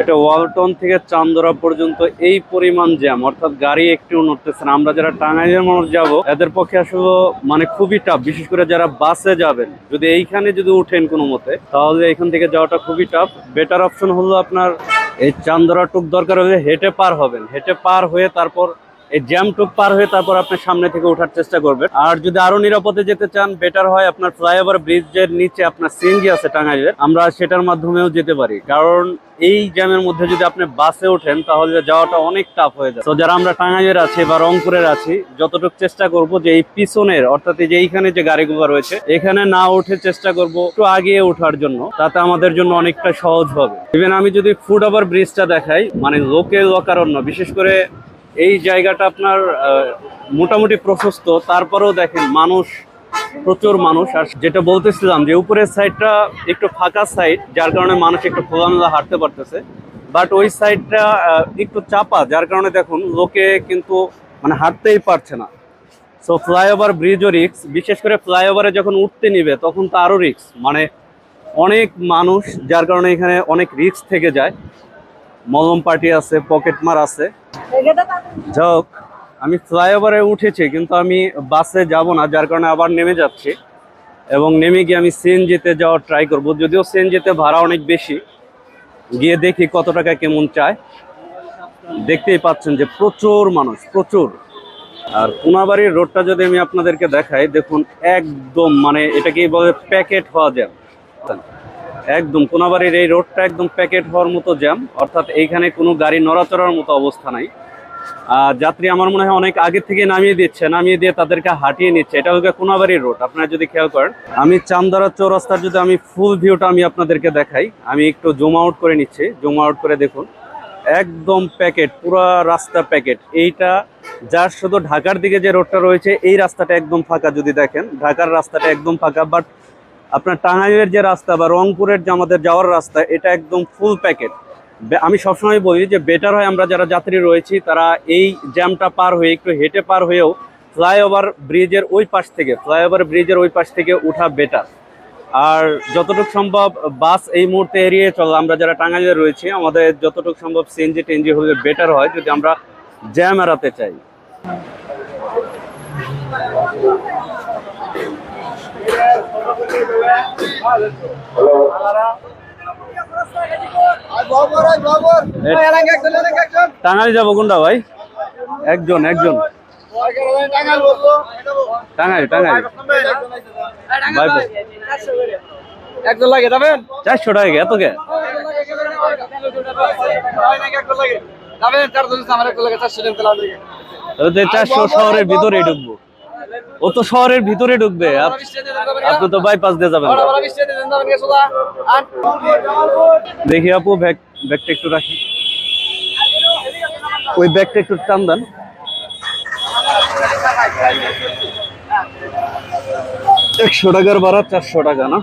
এটা ওয়ালটন থেকে চান্দরা পর্যন্ত এই পরিমাণ জ্যাম, অর্থাৎ গাড়ি একটু নড়তেছে না। আমরা যারা টাঙ্গাইলের মানুষ যাব, এদের পক্ষে আসলে মানে খুবই টাফ বিশেষ করে যারা বাসে যাবেন। যদি এইখানে যদি উঠেন কোনো মতে, তাহলে এখান থেকে যাওয়াটা খুবই টাফ বেটার অপশন হলো আপনার এই চান্দরা টুক দরকার হলে হেঁটে পার হবেন। হেঁটে পার হয়ে তারপর এই জ্যাম টুক পার হয়ে তারপর আপনি সামনে থেকে ওঠার চেষ্টা করবেন। আর যদি আরও নিরাপদে যেতে চান বেটার হয় আপনার ফ্লাইওভার ব্রিজের নিচে আপনার সিএনজি আছে টাঙ্গাইলের, আমরা সেটার মাধ্যমেও যেতে পারি। কারণ এই জ্যামের মধ্যে যদি আপনি বাসে ওঠেন, তাহলে যাওয়াটা অনেক টাফ হয়ে যায় তো যারা আমরা টাঙ্গাইলের আছি বা রংপুরের আছি, যতটুকু চেষ্টা করব যে এই পিছনের, অর্থাৎ যে এইখানে যে গাড়িগুলো রয়েছে, এখানে না উঠে চেষ্টা করব একটু আগিয়ে ওঠার জন্য। তাতে আমাদের জন্য অনেকটা সহজ হবে। ইভেন আমি যদি ফুড ওভার ব্রিজটা দেখাই মানে লোকেল অকারণ্য বিশেষ করে এই জায়গাটা আপনার মোটামুটি প্রশস্ত, তারপরেও দেখেন মানুষ, প্রচুর মানুষ, আর যেটা বলতেছিলাম যে উপরের সাইডটা একটু ফাঁকা সাইড যার কারণে মানুষ একটু খোলামেলা হাঁটতে পারতেছে। বাট ওই সাইডটা একটু চাপা, যার কারণে দেখুন লোকে কিন্তু মানে হাঁটতেই পারছে না। সো ফ্লাইওভার ব্রিজও রিক্স বিশেষ করে ফ্লাইওভারে যখন উঠতে নিবে, তখন তো আরও রিক্স মানে অনেক মানুষ, যার কারণে এখানে অনেক রিক্স থেকে যায়। মলম পার্টি আছে পকেটমার আছে। যাক আমি ফ্লাইওভারে উঠেছি, কিন্তু আমি বাসে যাব না, যার কারণে আবার নেমে যাচ্ছি। এবং নেমে গিয়ে আমি সিএনজিতে যাওয়ার ট্রাই করব। যদিও সিএনজিতে ভাড়া অনেক বেশি, গিয়ে দেখি কত টাকা কেমন চায়। দেখতেই পাচ্ছেন যে প্রচুর মানুষ, প্রচুর। আর কোনাবাড়ির রোডটা যদি আমি আপনাদেরকে দেখাই, দেখুন, একদম মানে এটাকেই বলে প্যাকেট হওয়া জ্যাম একদম কোনাবাড়ির এই রোডটা একদম প্যাকেট হওয়ার মতো জ্যাম অর্থাৎ এইখানে কোনো গাড়ি নড়াচড়ার মতো অবস্থা নাই। আহ, যাত্রী আমার মনে হয় অনেক আগে থেকে নামিয়ে দিচ্ছে নামিয়ে দিয়ে তাদেরকে হাঁটিয়ে নিচ্ছে। এটা হচ্ছে কোনাবাড়ির রোড আপনারা যদি খেয়াল করেন। আমি চামদারা চৌরাস্তার যদি আমি ফুল ভিউটা আমি আপনাদেরকে দেখাই আমি একটু জুম আউট করে নিচ্ছি। জুম আউট করে দেখুন। একদম প্যাকেট পুরো রাস্তা প্যাকেট এইটা যার শুধু ঢাকার দিকে যে রোডটা রয়েছে এই রাস্তাটা একদম ফাঁকা যদি দেখেন। ঢাকার রাস্তাটা একদম ফাঁকা বাট আপনার টাঙ্গাইলের যে রাস্তা বা রংপুরের যে আমাদের যাওয়ার রাস্তা, এটা একদম ফুল প্যাকেট আমি সবসময় বলি যে বেটার হয় আমরা যারা যাত্রী রয়েছি, তারা এই জ্যামটা পার হয়ে, একটু হেঁটে পার হয়েও ফ্লাইওভার ব্রিজের ওই পাশ থেকে ফ্লাইওভার ব্রিজের ওই পাশ থেকে উঠা বেটার আর যতটুকু সম্ভব বাস এই মুহূর্তে এড়িয়ে চল, আমরা যারা টাঙ্গাইলে রয়েছি, আমাদের যতটুকু সম্ভব সিএনজি টেনজি হলে বেটার হয় যদি আমরা জ্যাম এড়াতে চাই। টাঙ্গাইল যাব কোনটা ভাই। একজন একজন। ভাই ভাই একজন লাগে যাবেন? চারশো টাকা এত কে? চারশো শহরের ভিতরে ঢুকবো। ও তো শহরের ভিতরে ঢুকবে। আপ- আপনি তো বাইপাস দিয়ে যাবেন। দেখি আপু ব্যাগ ব্যাগটা একটু রাখি। ওই ব্যাগটা একটু টান দেন। একশো টাকার ভাড়া চারশো টাকা না?